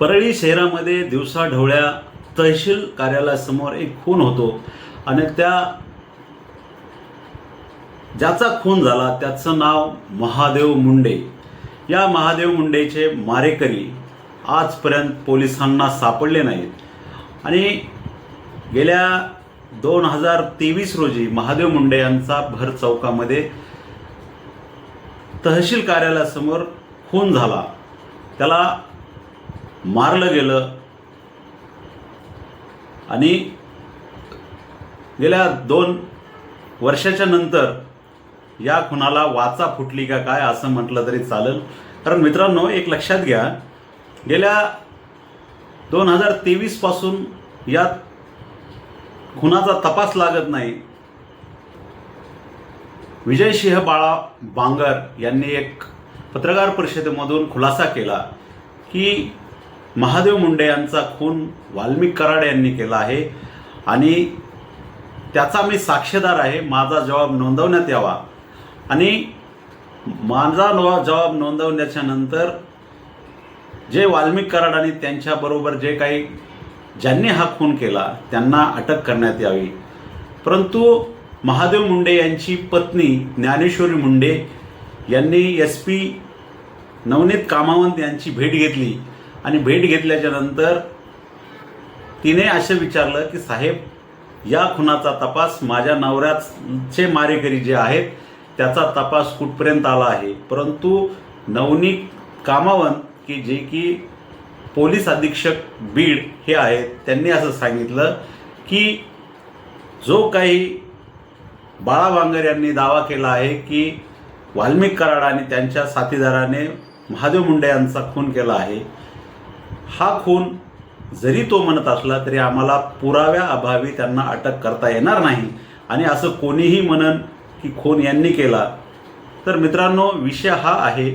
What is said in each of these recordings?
परळी शहरामध्ये दिवसाढवळ्या तहसील कार्यालयासमोर एक खून होतो. आणि त्या ज्याचा खून झाला त्याचं नाव महादेव मुंडे. या महादेव मुंडेचे मारेकरी आजपर्यंत पोलिसांना सापडले नाहीत. आणि गेल्या दोन हजार तेवीस रोजी महादेव मुंडे यांचा भर चौकामध्ये तहसील कार्यालयासमोर खून झाला. त्याला मारलं गेलं. आणि गेल्या दोन वर्षाच्या नंतर या खुनाला वाचा फुटली का काय असं म्हटलं तरी चालेल. कारण मित्रांनो एक लक्षात घ्या गेल्या दोन हजार तेवीसपासून या खुनाचा तपास लागत नाही. विजय सिंह बाळा बांगर यांनी एक पत्रकार परिषदेमधून खुलासा केला की महादेव मुंडे यांचा खून वाल्मिक कराड यांनी केला आहे. आणि त्याचा मी साक्षीदार आहे. माझा जबाब नोंदवण्यात यावा. आणि माझा नवा जबाब नोंदवण्याच्या नंतर जे वाल्मिक कराड आणि त्यांच्याबरोबर जे काही ज्यांनी हा खून केला त्यांना अटक करण्यात यावी. परंतु महादेव मुंडे यांची पत्नी ज्ञानेश्वरी मुंडे यांनी एस पी नवनीत कामावंत यांची भेट घेतली. आणि भेट घेतल्याच्या नंतर तिने असं विचारलं की साहेब या खुनाचा तपास माझ्या नवऱ्याचे मारेकरी जे आहेत त्याचा तपास कुठपर्यंत आला आहे? परंतु नवनीत कामावंत की जे की पोलीस अधीक्षक बीड हे आहेत त्यांनी असं सांगितलं की जो काही बाळा बांगर यांनी दावा केला आहे की वाल्मिक कराड आणि त्यांच्या साथीदाराने महादेव मुंडे यांचा खून केला आहे हा खून जरी तो म्हणत असला तरी आम्हाला पुराव्या अभावी त्यांना अटक करता येणार नाही. आणि असं कोणीही म्हणन की खून यांनी केला. तर मित्रांनो विषय हा आहे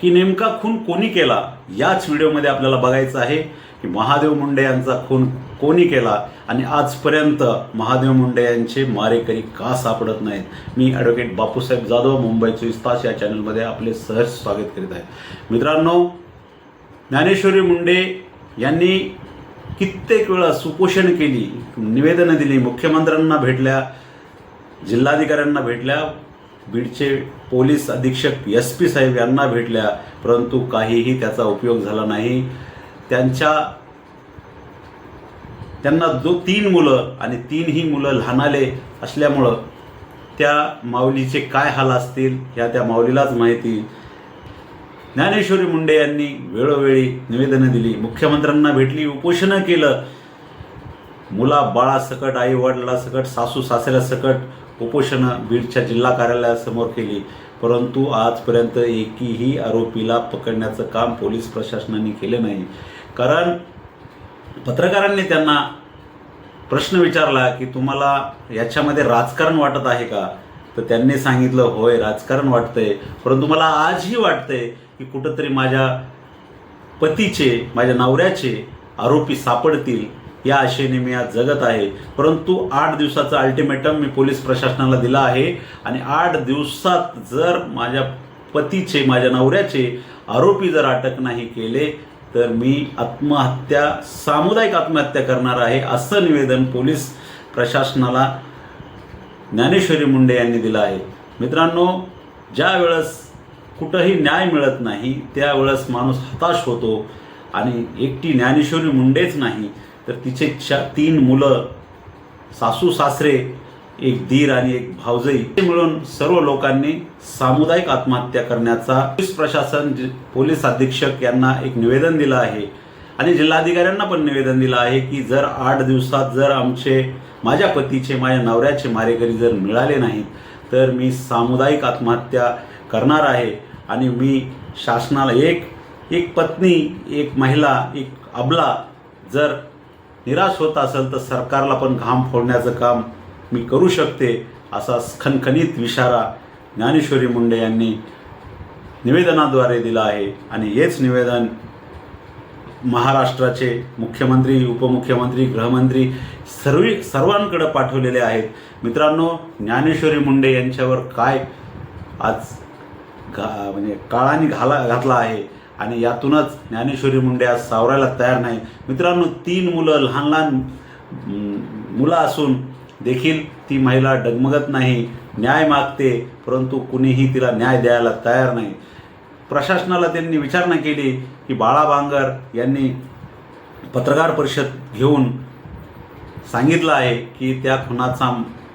की नेमका खून कोणी केला? याच व्हिडिओमध्ये आपल्याला बघायचं आहे की महादेव मुंडे यांचा खून कोणी केला? आणि आजपर्यंत महादेव मुंडे यांचे मारेकरी का सापडत नाहीत? मी ॲडव्होकेट बापूसाहेब जाधव मुंबई चोवीस तास या चॅनलमध्ये आपले सहज स्वागत करीत आहे. मित्रांनो ज्ञानेश्वरी मुंडे यांनी कित्येक वेळा सुपोषण केली निवेदनं दिली मुख्यमंत्र्यांना भेटल्या जिल्हाधिकाऱ्यांना भेटल्या बीडचे पोलीस अधीक्षक एस पी साहेब यांना भेटल्या परंतु काहीही त्याचा उपयोग झाला नाही. त्यांच्या त्यांना जो तीन मुलं आणि तीनही मुलं लहानाले असल्यामुळं त्या माऊलीचे काय हाल असतील ह्या त्या माऊलीलाच माहिती. ज्ञानेश्वरी मुंडे यांनी वेळोवेळी निवेदनं दिली. मुख्यमंत्र्यांना भेटली उपोषणं केलं. मुला बाळासकट आई वडिलासकट सासू सासऱ्यासकट उपोषणं बीडच्या जिल्हा कार्यालयासमोर केली. परंतु आजपर्यंत एकीही आरोपीला पकडण्याचं काम पोलीस प्रशासनाने केलं नाही. कारण पत्रकारांनी त्यांना प्रश्न विचारला की तुम्हाला याच्यामध्ये राजकारण वाटत आहे का? तर त्यांनी सांगितलं होय राजकारण वाटतंय. परंतु मला आजही वाटतंय की कुठंतरी माझ्या पतीचे माझ्या नवऱ्याचे आरोपी सापडतील या आशेने मी आज जगत आहे. परंतु आठ दिवसाचा अल्टिमेटम मी पोलीस प्रशासनाला दिला आहे आणि आठ दिवसात जर माझ्या पतीचे माझ्या नवऱ्याचे आरोपी जर अटक नाही केले तर मी आत्महत्या सामुदायिक आत्महत्या करणार आहे असं निवेदन पोलीस प्रशासनाला ज्ञानेश्वरी मुंडे यांनी दिलं आहे. मित्रांनो ज्या वेळेस कुठंही न्याय मिळत नाही त्यावेळेस माणूस हताश होतो आणि एकटी ज्ञानेश्वरी मुंडेच नाही तर तिचे चा तीन मुलं सासू सासरे एक धीर आणि एक भावजई मिळून सर्व लोकांनी सामुदायिक आत्महत्या करण्याचा पोलीस प्रशासन पोलीस अधीक्षक यांना एक निवेदन दिलं आहे. आणि जिल्हाधिकाऱ्यांना पण निवेदन दिलं आहे की जर आठ दिवसात जर आमचे माझ्या पतीचे माझ्या नवऱ्याचे मारेकरी जर मिळाले नाहीत तर मी सामुदायिक आत्महत्या करणार आहे. आणि मी शासनाला एक एक पत्नी एक महिला एक अबला जर निराश होत असेल तर सरकारला पण घाम फोडण्याचं काम मी करू शकते असा खनखनीत विशारा ज्ञानेश्वरी मुंडे यांनी निवेदनाद्वारे दिला आहे. आणि हेच निवेदन महाराष्ट्राचे मुख्यमंत्री उपमुख्यमंत्री गृहमंत्री सर्व सर्वांकडे पाठवलेले आहेत. मित्रांनो ज्ञानेश्वरी मुंडे यांच्यावर काय आज घा म्हणजे काळाने घाला घातला आहे आणि यातूनच ज्ञानेश्वरी मुंडे आज सावरायला तयार नाही मित्रांनो तीन मुलं लहान लहान मुलं असून देखील ती महिला डगमगत नाही न्याय मागते परंतु कुणीही तिला न्याय द्यायला तयार नाही. प्रशासनाला त्यांनी विचारणा केली की बाळा बांगर यांनी पत्रकार परिषद घेऊन सांगितलं आहे की त्या खुनाचा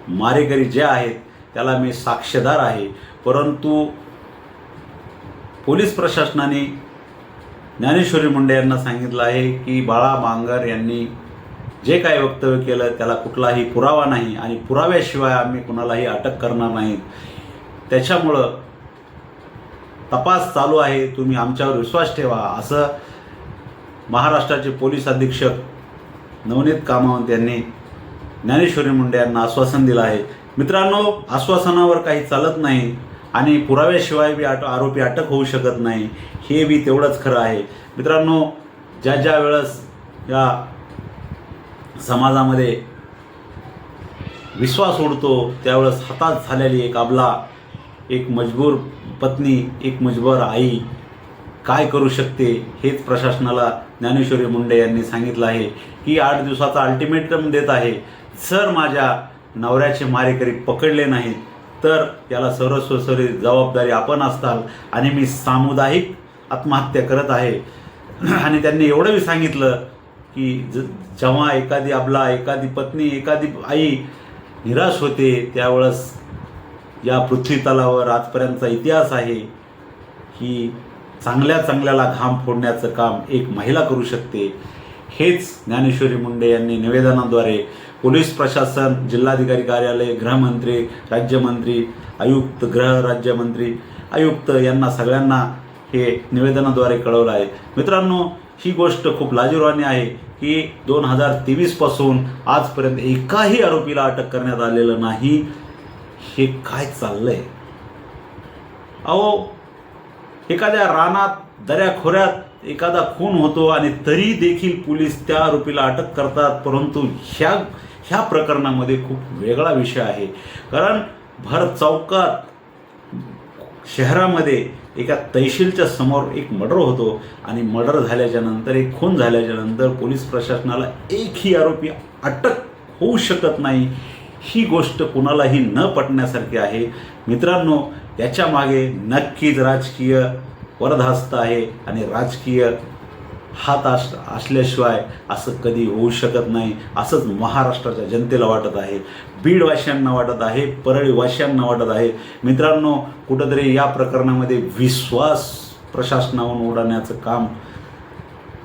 मारेकरी जे आहेत त्याला मी साक्षीदार आहे. परंतु पोलीस प्रशासनाने ज्ञानेश्वरी मुंडे यांना सांगितलं आहे की बाळा बांगर यांनी जे काही वक्तव्य केलं त्याला कुठलाही पुरावा नाही आणि पुराव्याशिवाय आम्ही कुणालाही अटक करणार नाहीत त्याच्यामुळं तपास चालू आहे तुम्ही आमच्यावर विश्वास ठेवा असं महाराष्ट्राचे पोलीस अधीक्षक नवनीत कामावंत यांनी ज्ञानेश्वरी मुंडे यांना आश्वासन दिलं आहे. मित्रांनो आश्वासनावर काही चालत नाही. आणि पुराव्याशिवाय बी आट आरोपी अटक होऊ शकत नाही. हे बी तेवढंच खरं आहे. मित्रांनो ज्या ज्या वेळेस या समाजामध्ये विश्वास उडतो त्यावेळेस हताश झालेली एक अबला एक मजबूर पत्नी एक मजबूर आई काय करू शकते हेच प्रशासनाला ज्ञानेश्वरी मुंडे यांनी सांगितलं आहे. की आठ दिवसाचा अल्टिमेटम देत आहे. जर माझ्या नवऱ्याचे मारेकरी पकडले नाहीत. तर याला सर्वस्वसरी जबाबदारी आपण असताल आणि मी सामुदायिक आत्महत्या करत आहे. आणि त्यांनी एवढं सांगितलं की ज जेव्हा एखादी आपला एखादी पत्नी एखादी आई निराश होते त्यावेळेस या पृथ्वी तलावर आजपर्यंतचा इतिहास आहे की चांगल्या चांगल्याला घाम फोडण्याचं काम एक महिला करू शकते. हेच ज्ञानेश्वरी मुंडे यांनी निवेदनाद्वारे पोलीस प्रशासन जिल्हाधिकारी कार्यालय गृहमंत्री राज्यमंत्री आयुक्त गृह राज्यमंत्री आयुक्त यांना सगळ्यांना हे निवेदनाद्वारे कळवलं आहे. मित्रांनो ही गोष्ट खूप लाजीरवाणी आहे की दोन हजार तेवीसपासून आजपर्यंत एकाही आरोपीला अटक करण्यात आलेलं नाही. हे काय चाललंय? अहो एखाद्या रानात दऱ्याखोऱ्यात एखादा खून होतो आणि तरी देखील पोलीस त्या आरोपीला अटक करतात परंतु ह्या ह्या प्रकरणामध्ये खूप वेगळा विषय आहे. कारण भर चौकात शहरामध्ये एका तहसीलच्या समोर एक मर्डर होतो आणि मर्डर झाल्याच्यानंतर एक खून झाल्याच्यानंतर पोलीस प्रशासनाला एकही आरोपी अटक होऊ शकत नाही. ही गोष्ट कुणालाही न पटण्यासारखी आहे. मित्रांनो याच्यामागे नक्कीच राजकीय वरधास्त आहे आणि राजकीय हात अस असल्याशिवाय असं कधी होऊ शकत नाही. असंच महाराष्ट्राच्या जनतेला वाटत आहे. बीडवासियांना वाटत आहे. परळीवासियांना वाटत आहे. मित्रांनो कुठंतरी या प्रकरणामध्ये विश्वास प्रशासनाहून उडवण्याचं काम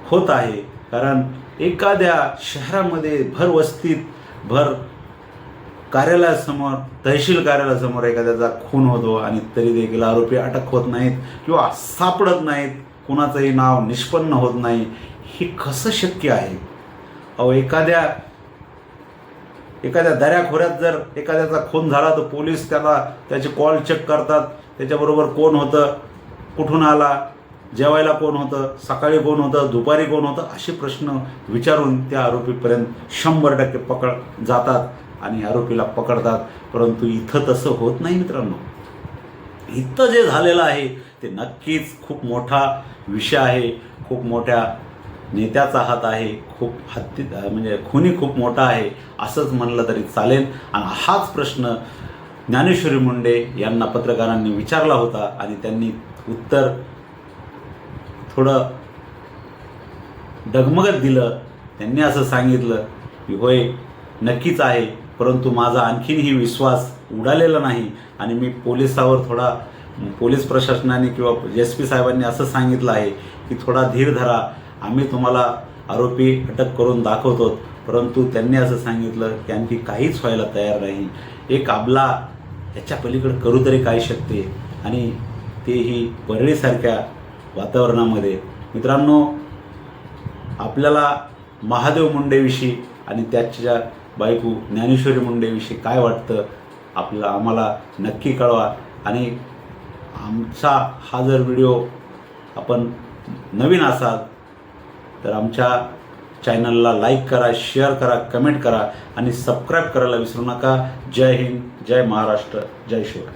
होत आहे. कारण एखाद्या शहरामध्ये भर वस्तीत भर कार्यालयासमोर तहसील कार्यालयासमोर एखाद्याचा खून होतो आणि तरी देखील आरोपी अटक होत नाहीत किंवा सापडत नाहीत कुणाचंही नाव निष्पन्न होत नाही हे कसं शक्य आहे? अहो एखाद्या एखाद्या दऱ्याखोऱ्यात जर एखाद्याचा खून झाला तर पोलीस त्याला त्याचे कॉल चेक करतात त्याच्याबरोबर कोण होतं कुठून आला जेवायला कोण होतं सकाळी कोण होतं दुपारी कोण होतं असे प्रश्न विचारून त्या आरोपीपर्यंत शंभर टक्के पकड जातात. आणि आरोपीला पकडतात. परंतु इथं तसं होत नाही मित्रांनो. इथं जे झालेलं आहे ते नक्कीच खूप मोठा विषय आहे. खूप मोठ्या नेत्याचा हात आहे. खूप हत्ती म्हणजे खुनी खूप मोठा आहे. असंच म्हणलं तरी चालेल. आणि हाच प्रश्न ज्ञानेश्वरी मुंडे यांना पत्रकारांनी विचारला होता आणि त्यांनी उत्तर थोडं डगमगत दिलं. त्यांनी असं सांगितलं की होय नक्कीच आहे. परंतु माझा आणखीनही विश्वास उडालेला नाही आणि मी पोलिसावर थोडा पोलीस प्रशासनाने किंवा एस पी साहेबांनी असं सांगितलं आहे की थोडा धीर धरा. आम्ही तुम्हाला आरोपी अटक करून दाखवतो. परंतु त्यांनी असं सांगितलं की आणखी काहीच व्हायला तयार नाही. एक आबला याच्या पलीकडे करू तरी काय शकते? आणि तेही परळीसारख्या वातावरणामध्ये. मित्रांनो आपल्याला महादेव मुंडेविषयी आणि त्याच्या बायको ज्ञानेश्वरी मुंडेविषयी काय वाटतं? आपल्याला आम्हाला नक्की कळवा. आणि आमचा हा जर व्हिडिओ आपण नवीन असाल तर आमच्या चॅनलला लाईक करा शेअर करा कमेंट करा आणि सबस्क्राईब करायला विसरू नका. जय हिंद जय महाराष्ट्र जय शिवराय.